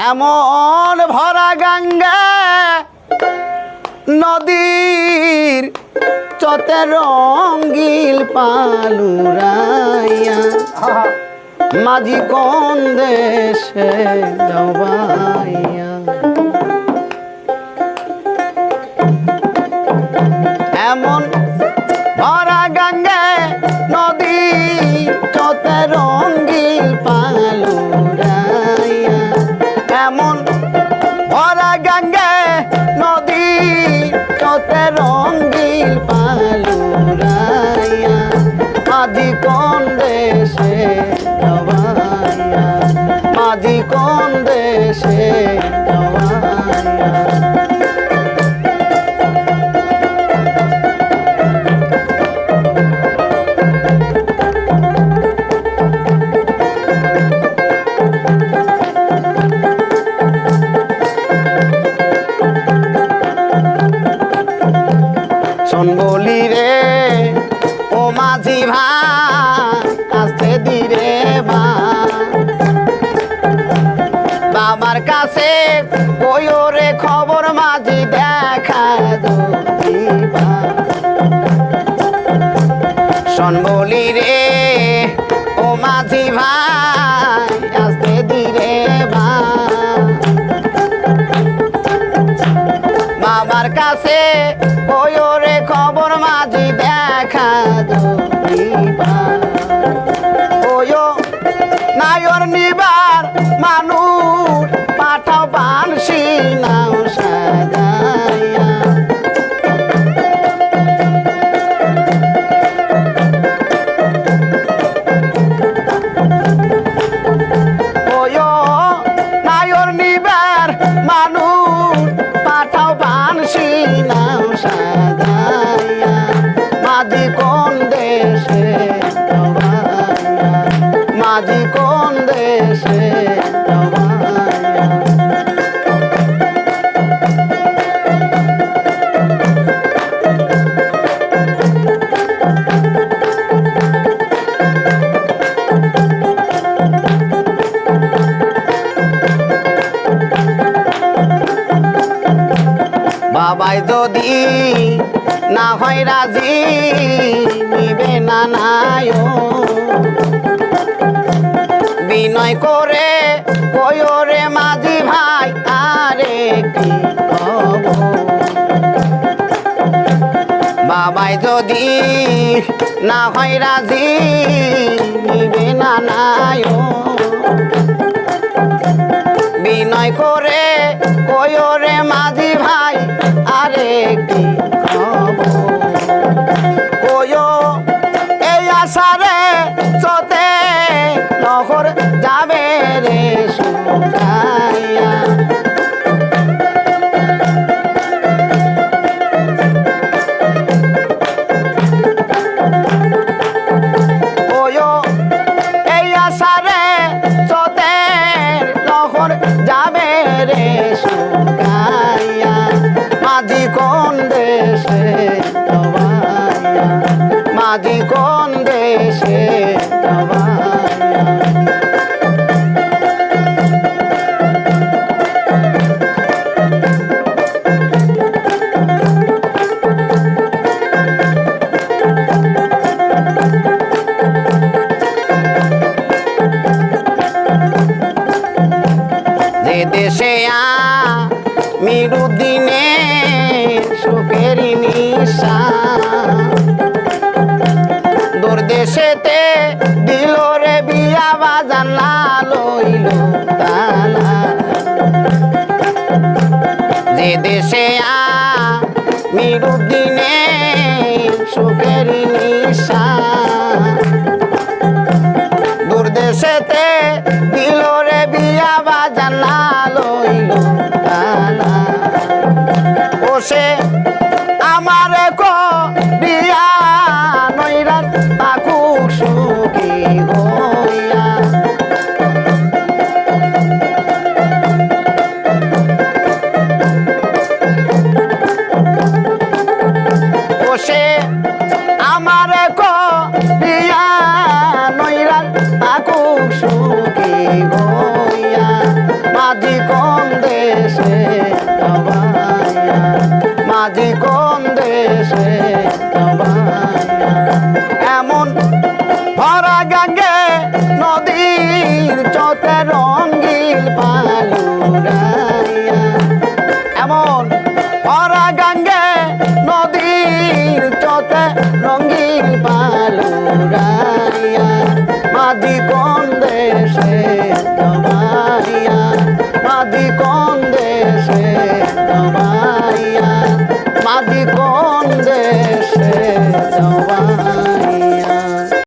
এমন ভরা গঙ্গা নদীর চতে রঙ্গিল পালুরাইয়া মাঝি কোন দেশে যাবাইয়া এমন মাঝি কোন দেশে বলি রে ও মাঝি ভাই। কাছে কইও খবর মাঝি দেখা শোন বলি রে, ও মাঝি ভাই, আসতে দিরে মা। বাবার কাছে ওয়ো মাঝি কোন দেশে মাঝি কোন দেশে বাবাই যদি না হয় রাজি, নিবে না নায় বিনয় করে কয়রে মাঝি ভাই, আরে কি বাবাই যদি না হয় রাজি, নিবে না নায় বিনয় করে কয়রে মাঝি ভাই, আরে কি বিয়া বাজান না লইল ও আমার কো তবাইয়া এমন ভরা গাঙ্গে নদীর চতে রঙ্গিল পালুরাইয়া। এমন ভরা গাঙ্গে নদীর চতে রঙ্গিল পালুরাইয়া। মাঝি কোন দেশে তবাইয়া মাঝি কোন দেশে তবাইয়া মাঝি কোন দেশে তবাইয়া